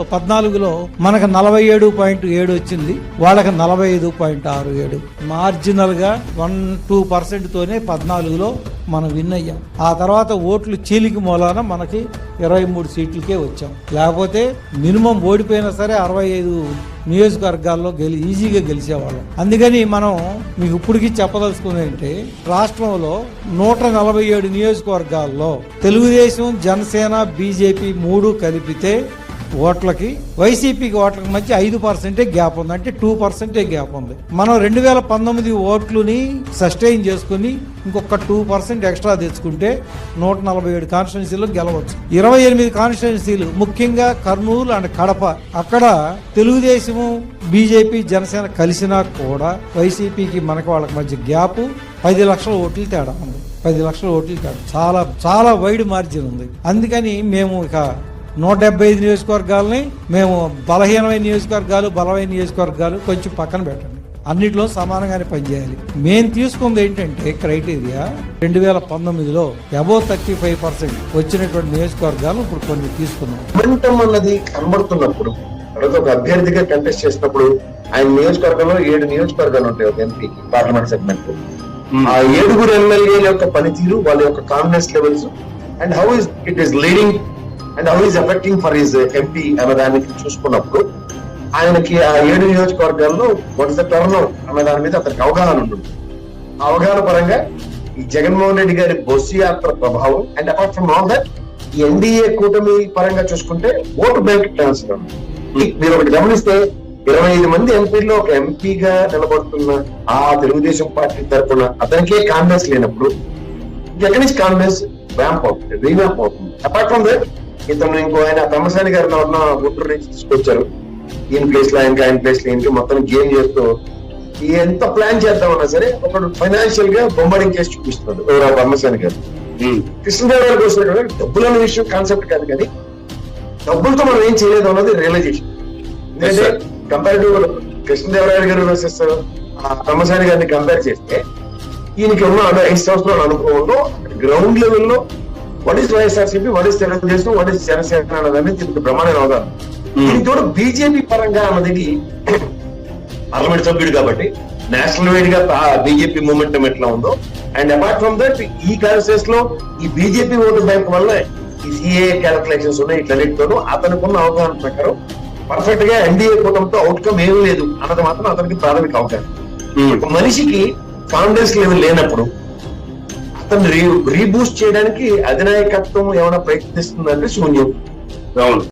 పద్నాలుగులో మనకు నలభై ఏడు పాయింట్ ఏడు వచ్చింది వాళ్ళకి నలభై ఐదు పాయింట్ ఆరు ఏడు. మార్జినల్గా వన్ టూ పర్సెంట్ తోనే పద్నాలుగులో మనం విన్ అయ్యాం. ఆ తర్వాత ఓట్లు చీలిక మూలాన మనకి ఇరవై మూడు సీట్లకే వచ్చాం. లేకపోతే మినిమం ఓడిపోయినా సరే అరవై ఐదు నియోజకవర్గాల్లో గెలి ఈజీగా గెలిచేవాళ్ళం. అందుకని మనం మీకు ఇప్పటికీ చెప్పదలుచుకుంది ఏంటంటే రాష్ట్రంలో నూట నలభై ఏడు నియోజకవర్గాల్లో తెలుగుదేశం జనసేన బీజేపీ మూడు కలిపితే ఓట్లకి వైసీపీకి ఓట్లకి మధ్య ఐదు పర్సెంటే గ్యాప్ ఉంది. అంటే టూ పర్సెంటే గ్యాప్ ఉంది. మనం రెండు వేల పంతొమ్మిది ఓట్లుని సస్టైన్ చేసుకుని ఇంకొక టూ పర్సెంట్ ఎక్స్ట్రా తెచ్చుకుంటే నూట నలభై ఏడు కాన్స్టిట్యున్సీలు గెలవచ్చు. ఇరవై ఎనిమిది కాన్స్టిట్యున్సీలు ముఖ్యంగా కర్నూలు అండ్ కడప. అక్కడ తెలుగుదేశము బీజేపీ జనసేన కలిసినా కూడా వైసీపీకి మనకి వాళ్ళకి మధ్య గ్యాప్ పది లక్షల ఓట్లు తేడా ఉంది. పది లక్షల ఓట్లు తేడా. చాలా చాలా వైడ్ మార్జిన్ ఉంది. అందుకని మేము ఇక నూట డెబ్బై ఐదు నియోజకవర్గాలని మేము బలహీనమైన నియోజకవర్గాలు బలమైన నియోజకవర్గాలు కొంచెం పక్కన పెట్టండి. అన్నిట్లో సమానంగానే పనిచేయాలి. మేము తీసుకుంది ఏంటంటే క్రైటీరియా రెండు వేల పంతొమ్మిదిలో అబౌ థర్టీ ఫైవ్ పర్సెంట్ వచ్చినటువంటి నియోజకవర్గాలు ఇప్పుడు కొన్ని తీసుకున్నాం. మొమెంటం అన్నది కనబడుతున్నప్పుడు ఒక అభ్యర్థిగా కంటెస్ట్ చేసినప్పుడు ఆయన నియోజకవర్గంలో ఏడు నియోజకవర్గాలు ఉంటాయి ఒక ఎంపీకి పార్లమెంట్ సెగ్మెంట్. ఆ ఏడుగురు ఎమ్మెల్యేల యొక్క పనితీరు వాళ్ళ యొక్క confidence levels and how is it is leading and how is affecting for his MP అన్నదానికి చూసుకున్నప్పుడు ఆయనకి ఆ ఏడు నియోజకవర్గాల్లో వాట్ ఇస్ ద టర్న్ అన్న దాని మీద అతనికి అవగాహన ఉంటుంది. ఆ అవగాహన పరంగా ఈ జగన్మోహన్ రెడ్డి గారి బొస్సు యాత్ర ప్రభావం and apart from all that ఈ ఎన్డీఏ కూటమి పరంగా చూసుకుంటే ఓటు బ్యాంక్ ట్రాన్స్ఫర్. మీరు ఒకటి గమనిస్తే ఇరవై ఐదు మంది ఎంపీల్లో ఒక ఎంపీగా నిలబడుతున్న ఆ తెలుగుదేశం పార్టీ తరఫున అతనికే కాంగ్రెస్ లేనప్పుడు ఎక్కడి నుంచి కాంగ్రెస్ ర్యాంప్ అవుతుంది రీవ్యాంప్ అవుతుంది. అపార్ట్ ఫ్రమ్ దట్ ఇతను ఇంకో ఆయన తమ్మసాని గారిని ఉన్న గుంటూరు నుంచి తీసుకొచ్చారు. ఈయన ప్లేస్లో ఆయనకి ఆయన ప్లేస్లో ఈయనకి మొత్తం గేమ్ చేస్తూ ఎంత ప్లాన్ చేద్దామన్నా సరే ఒకడు ఫైనాన్షియల్గా బొమ్మడింగ్ చేసి చూపిస్తున్నాడు. ఎవరు ఆ బ్రహ్మసేన గారు. కృష్ణదేవరాయల కోసం డబ్బులు అనే విషయం కాన్సెప్ట్ కాదు కానీ డబ్బులతో మనం ఏం చేయలేదు అన్నది రియలైజేషన్ ఎందుకంటే కంపారిటివ్ కృష్ణదేవరాయలు గారు వర్సెస్ బ్రహ్మసాని గారిని కంపేర్ చేస్తే ఈయనకి ఉన్న ఐదు సంవత్సరాల అనుభవంలో గ్రౌండ్ లెవెల్లో what is YSRCP what is Telugu Desam what is Janasena అన్నదాన్ని దీనికి ప్రమాణం అవగాహన. దీనికి తోడు బీజేపీ పరంగా అన్నది పార్లమెంట్ సభ్యుడు కాబట్టి నేషనల్ వైడ్గా బీజేపీ మూమెంటం ఎట్లా ఉందో. అండ్ అపార్ట్ ఫ్రమ్ దట్ ఈ కాన్సెస్లో ఈ బీజేపీ ఓటు బ్యాంక్ వల్ల ఈ సిఏ క్యాలిక్యులేషన్స్ ఉన్నాయి ఇట్లన్నిటితోనూ. అతనికి ఉన్న అవగాహన ప్రకారం పర్ఫెక్ట్గా ఎన్డీఏ కూటమితో అవుట్కమ్ ఏమీ లేదు అన్నది మాత్రం అతనికి ప్రాథమిక అవగాహన. ఒక మనిషికి కాన్ఫిడెన్స్ లెవెల్ లేనప్పుడు మొత్తం రీ రీబూస్ట్ చేయడానికి అధినాయకత్వం ఏమైనా ప్రయత్నిస్తుందంటే శూన్యం. అవును.